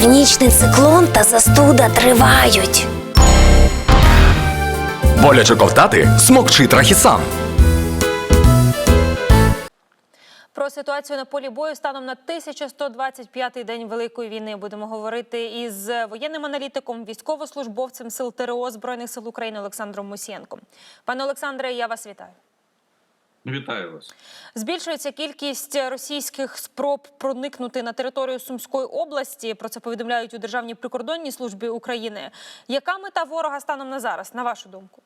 Північний циклон та застуда тривають. Боляче ковтати смокчи трахісан. Про ситуацію на полі бою станом на 1125-й день Великої війни будемо говорити із воєнним аналітиком, військовослужбовцем сил ТРО Збройних сил України Олександром Мусієнком. Пане Олександре, я вас вітаю. Вітаю вас. Збільшується кількість російських спроб проникнути на територію Сумської області. Про це повідомляють у Державній прикордонній службі України. Яка мета ворога станом на зараз, на вашу думку?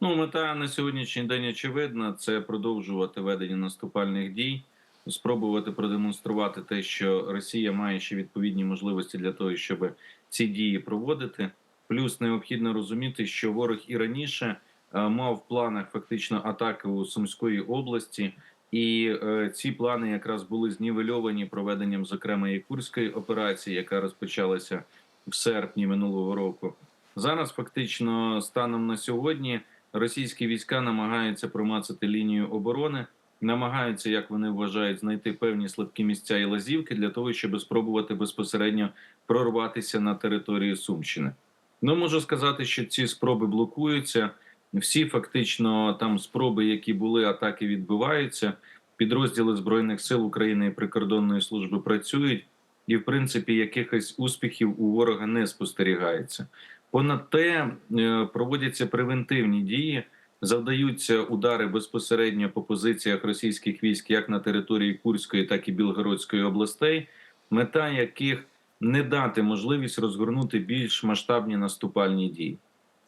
Ну, мета на сьогоднішній день очевидна: це продовжувати ведення наступальних дій, спробувати продемонструвати те, що Росія має ще відповідні можливості для того, щоб ці дії проводити. Плюс необхідно розуміти, що ворог і раніше мав в планах фактично атаки у Сумської області, і е, ці плани якраз були знівельовані проведенням, зокрема, і Курської операції, яка розпочалася в серпні минулого року. Зараз фактично станом на сьогодні російські війська намагаються промацати лінію оборони, намагаються, як вони вважають, знайти певні слабкі місця і лазівки для того, щоб спробувати безпосередньо прорватися на територію Сумщини. Ну можу сказати, що ці спроби блокуються. Всі фактично там спроби, які були, атаки відбиваються. Підрозділи збройних сил України і прикордонної служби працюють, і в принципі якихось успіхів у ворога не спостерігається. Понад те е, проводяться превентивні дії, завдаються удари безпосередньо по позиціях російських військ як на території Курської, так і Білгородської областей, мета яких не дати можливість розгорнути більш масштабні наступальні дії.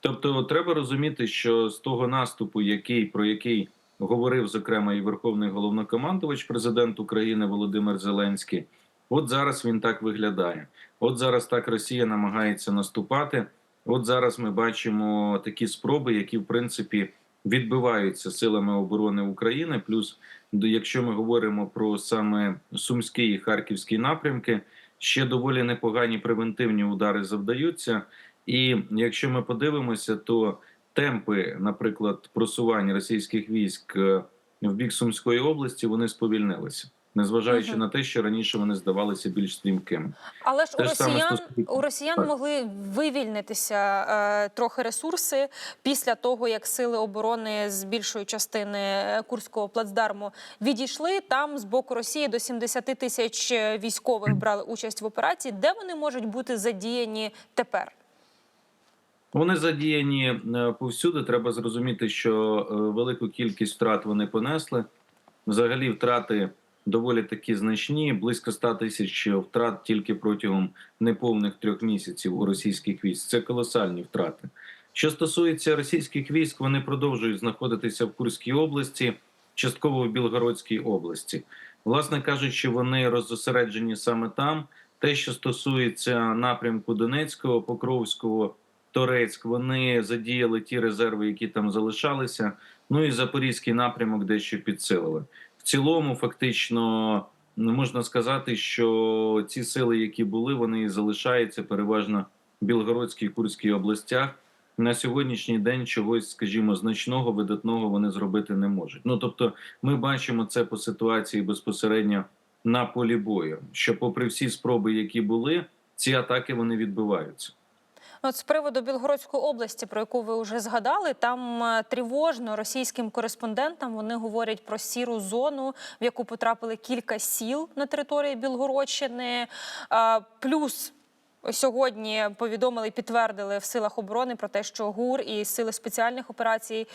Тобто, треба розуміти, що з того наступу, який про який говорив зокрема і Верховний головнокомандувач, президент України Володимир Зеленський, от зараз він так виглядає. От зараз так Росія намагається наступати. От зараз ми бачимо такі спроби, які в принципі відбиваються силами оборони України. Плюс, якщо ми говоримо про саме Сумський і Харківський напрямки, ще доволі непогані превентивні удари завдаються. І якщо ми подивимося, то темпи, наприклад, просування російських військ е, в бік Сумської області вони сповільнилися, незважаючи Мгм. на те, що раніше вони здавалися більш стрімкими. Але ж у Те ж росіян стосується- у росіян Так. могли вивільнитися е, трохи ресурси після того, як сили оборони з більшої частини е, Курського плацдарму відійшли. Там з боку Росії до 70 тисяч військових брали участь в операції. Де вони можуть бути задіяні тепер? Вони задіяні е, повсюди. Треба зрозуміти, що е, велику кількість втрат вони понесли. Взагалі, втрати доволі такі значні. Близько 100 тисяч втрат тільки протягом неповних трьох місяців у російських військ. Це колосальні втрати. Що стосується російських військ, вони продовжують знаходитися в Курській області, частково в Білгородській області. Власне кажучи, вони роззосереджені саме там. Те, що стосується напрямку Донецького, Покровського, Торецьк, вони задіяли ті резерви, які там залишалися. Ну і Запорізький напрямок дещо підсилили. В цілому, фактично, ну, можна сказати, що ці сили, які були, вони залишаються переважно в Білгородській Курській областях. На сьогоднішній день чогось, скажімо, значного видатного вони зробити не можуть. Ну тобто, ми бачимо це по ситуації безпосередньо на полі бою. Що, попри всі спроби, які були, ці атаки вони відбиваються. От з приводу Білгородської області, про яку ви вже згадали, там е, тривожно російським кореспондентам вони говорять про сіру зону, в яку потрапили кілька сіл на території Білгородщини. Плюс сьогодні повідомили підтвердили в силах оборони про те, що ГУР і сили спеціальних операцій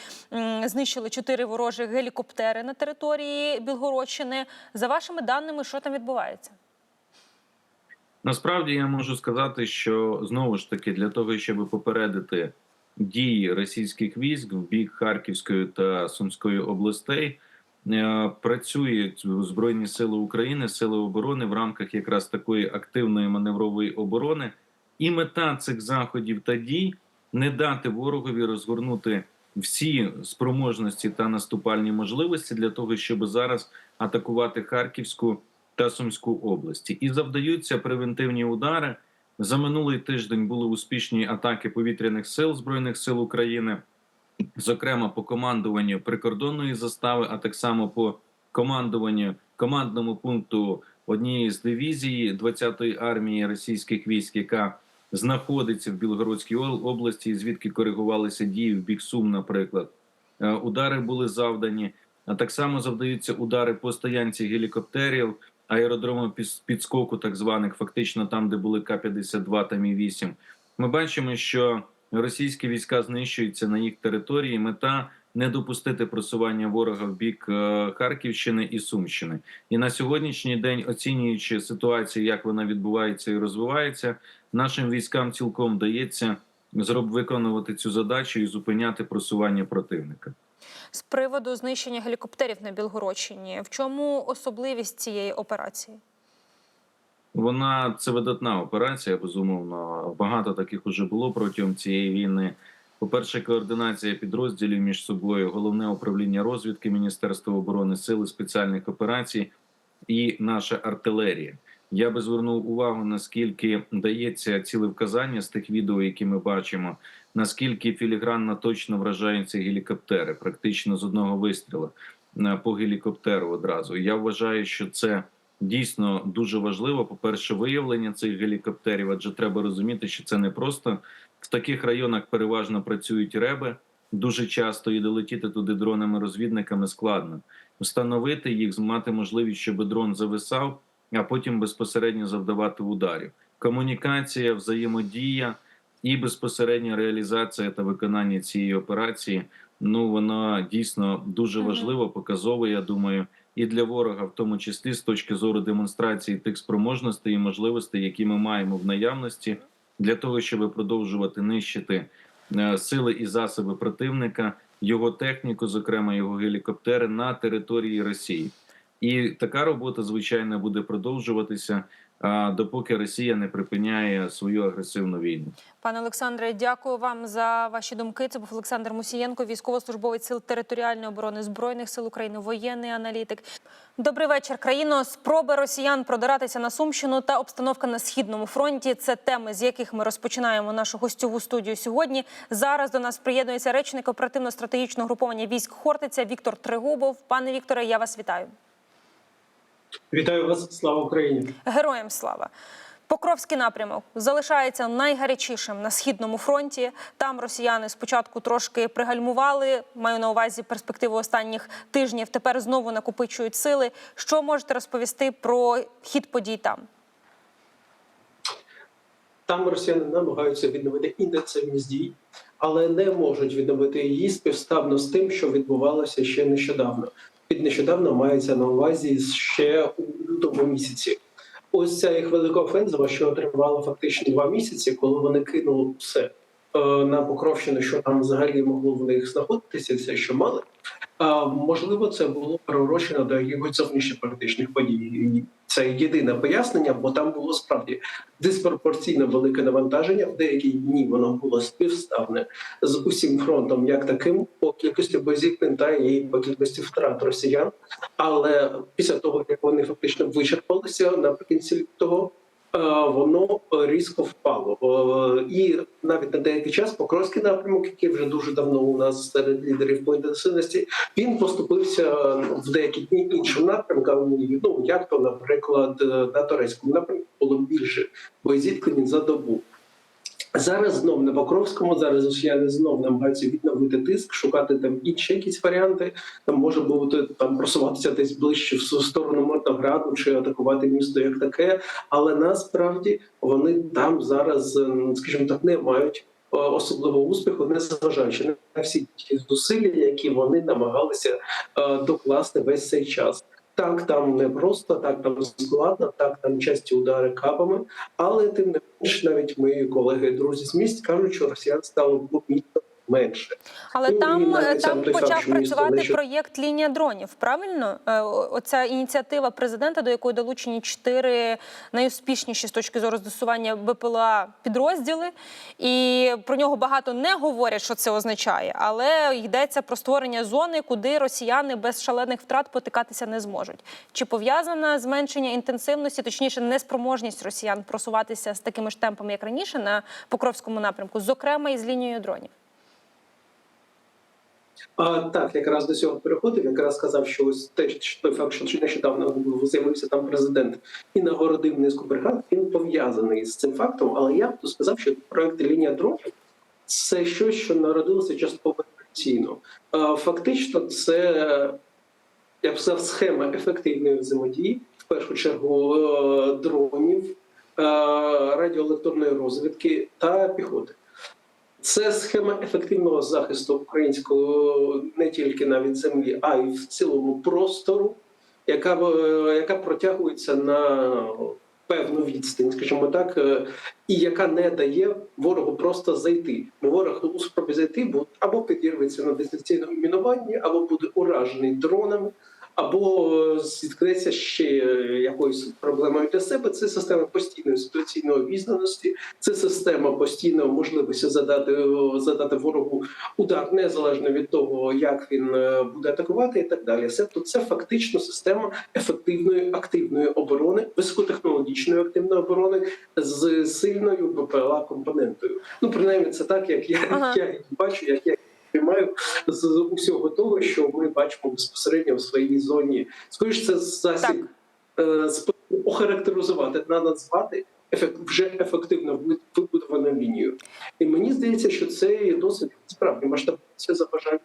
знищили чотири ворожі гелікоптери на території Білгородщини. За вашими даними, що там відбувається? Насправді я можу сказати, що знову ж таки для того, щоб попередити дії російських військ в бік Харківської та Сумської областей, е, працюють Збройні Сили України, Сили оборони в рамках якраз такої активної маневрової оборони. І мета цих заходів та дій не дати ворогові розгорнути всі спроможності та наступальні можливості для того, щоб зараз атакувати Харківську та Сумську області. І завдаються превентивні удари. За минулий тиждень були успішні атаки повітряних сил Збройних сил України, зокрема по командуванню прикордонної застави, а так само по командуванню командному пункту однієї з дивізій 20-ї армії російських військ, яка знаходиться в Білгородській області, звідки коригувалися дії в бік Сум, наприклад. Е, Удари були завдані. А так само завдаються удари по стоянці гелікоптерів, аеродрому підскоку, так званих, фактично там, де були К-52 та Мі-8. Ми бачимо, що російські війська знищуються на їх території. Мета не допустити просування ворога в бік е, Харківщини і Сумщини. І на сьогоднішній день, оцінюючи ситуацію, як вона відбувається і розвивається, нашим військам цілком вдається зроб виконувати цю задачу і зупиняти просування противника. З приводу знищення гелікоптерів на Білгородщині, в чому особливість цієї операції? Вона це видатна операція. Безумовно, багато таких уже було протягом цієї війни. По-перше, координація підрозділів між собою, головне управління розвідки Міністерства оборони, сили спеціальних операцій і наша артилерія. Я би звернув увагу, наскільки дається цілевказання з тих відео, які ми бачимо, наскільки філігранно точно вражаються гелікоптери, практично з одного вистрілу е, по гелікоптеру одразу. Я вважаю, що це дійсно дуже важливо. По перше, виявлення цих гелікоптерів, адже треба розуміти, що це не просто в таких районах переважно працюють реби. Дуже часто і долетіти туди дронами-розвідниками складно. Встановити їх, мати можливість, щоб дрон зависав, а потім безпосередньо завдавати ударів. Комунікація, взаємодія і безпосередня реалізація та виконання цієї операції. Ну вона дійсно дуже важлива, показова. Я думаю, і для ворога, в тому числі з точки зору демонстрації тих спроможностей і можливостей, які ми маємо в наявності, для того, щоб продовжувати нищити е, сили і засоби противника, його техніку, зокрема його гелікоптери, на території Росії. І така робота, звичайно, буде продовжуватися, допоки Росія не припиняє свою агресивну війну. Пане Олександре, дякую вам за ваші думки. Це був Олександр Мусієнко, військовослужбовець сил територіальної оборони збройних сил України, воєнний аналітик. Добрий вечір, країно. Спроби росіян продиратися на Сумщину та обстановка на східному фронті. Це теми, з яких ми розпочинаємо нашу гостьову студію сьогодні. Зараз до нас приєднується речник оперативно-стратегічного груповання військ Хортиця Віктор Тригубов. Пане Вікторе, я вас вітаю. Вітаю вас, слава Україні! Героям слава! Покровський напрямок залишається найгарячішим на східному фронті. Там росіяни спочатку трошки пригальмували. Маю на увазі перспективу останніх тижнів. Тепер знову накопичують сили. Що можете розповісти про хід подій там? Там росіяни намагаються відновити інтенсивність дій, але не можуть відновити її співставно з тим, що відбувалося ще нещодавно. Нещодавно мається на увазі ще у лютому місяці. Ось ця їх велика офензива, що тривала фактично два місяці, коли вони кинули все е, на Покровщину, що там взагалі могло в них знаходитися, все, що мали. А, можливо, це було приурочено до якихось зовнішньополітичних подій. Це єдине пояснення, бо там було справді диспропорційно велике навантаження. В деякі дні воно було співставне з усім фронтом, як таким, по кількості боєзіткнень та і по кількості втрат росіян. Але після того, як вони фактично вичерпалися наприкінці того. Е, Воно різко впало, Е, і навіть на деякий час Покровський напрямок, який вже дуже давно у нас серед лідерів по інтенсивності, він поступився в деякі дні іншим напрямкам. Ну як то, наприклад, е, на турецькому напрямку було більше боєзіткнень за добу. Зараз знов на Покровському, зараз росіяни знов намагаються відновити тиск, шукати там інші якісь варіанти. Там може бути там просуватися десь ближче в сторону Мордограду чи атакувати місто як таке. Але насправді вони там зараз, е, скажімо так, не мають е, особливого успіху, незважаючи на всі ті зусилля, які вони намагалися е, докласти весь цей час. Так, там не просто, так там складно, так там часті удари капами, але тим не менш, навіть мої колеги, друзі з місць кажуть, що росіян стало помітно менше. Але Ну, там, навіть там почав факт, місто працювати нищить- проєкт лінія дронів. Правильно, Е, оця ініціатива президента, до якої долучені чотири найуспішніші з точки зору застосування БПЛА підрозділи, і про нього багато не говорять, що це означає, але йдеться про створення зони, куди росіяни без шалених втрат потикатися не зможуть. Чи пов'язана зменшення інтенсивності, точніше, неспроможність росіян просуватися з такими ж темпами, як раніше, на Покровському напрямку, зокрема і з лінією дронів? А так, якраз до цього переходив, якраз сказав, що ось те, що той факт, що нещодавно з'явився там президент і нагородив низку бригад, він пов'язаний з цим фактом. Але я б тут сказав, що проект лінія дронів це щось, що народилося частково еволюційно. Фактично, це я б сказав, схема ефективної взаємодії, в першу чергу е, дронів, е, радіоелектронної розвідки та піхоти. Це схема ефективного захисту українського не тільки навіть землі, а й в цілому простору, яка, е, яка протягується на певну відстань, скажімо так, е, і яка не дає ворогу просто зайти. Бо ворог у спробі зайти бо або підірветься на дистанційному мінуванні, або буде уражений дронами, або е, зіткнеться ще е, якоюсь проблемою для себе. Це система постійної ситуаційної обізнаності, це система постійної можливості задати е, задати ворогу удар незалежно від того, як він буде атакувати, і так далі. Тобто це фактично система ефективної активної оборони, високотехнологічної активної оборони з сильною БПЛА компонентою. Ну принаймні, це так, як я, Ага. я бачу, як я. Приймаю з усього того, що ми бачимо безпосередньо в своїй зоні. Скоріше, це засіб е, охарактеризувати назвати ефект вже ефективно ви- вибудовану лінію. І мені здається, що це є досить справді масштабується за бажання.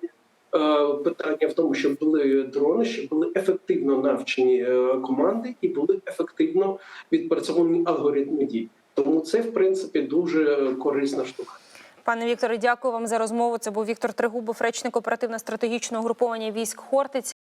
е, Питання в тому, щоб були дрони, щоб були ефективно навчені е, команди і були ефективно відпрацьовані алгоритми дій. Тому це в принципі дуже корисна штука. Пане Вікторе, дякую вам за розмову. Це був Віктор Тригубов, речник оперативно-стратегічного угруповання військ Хортиць.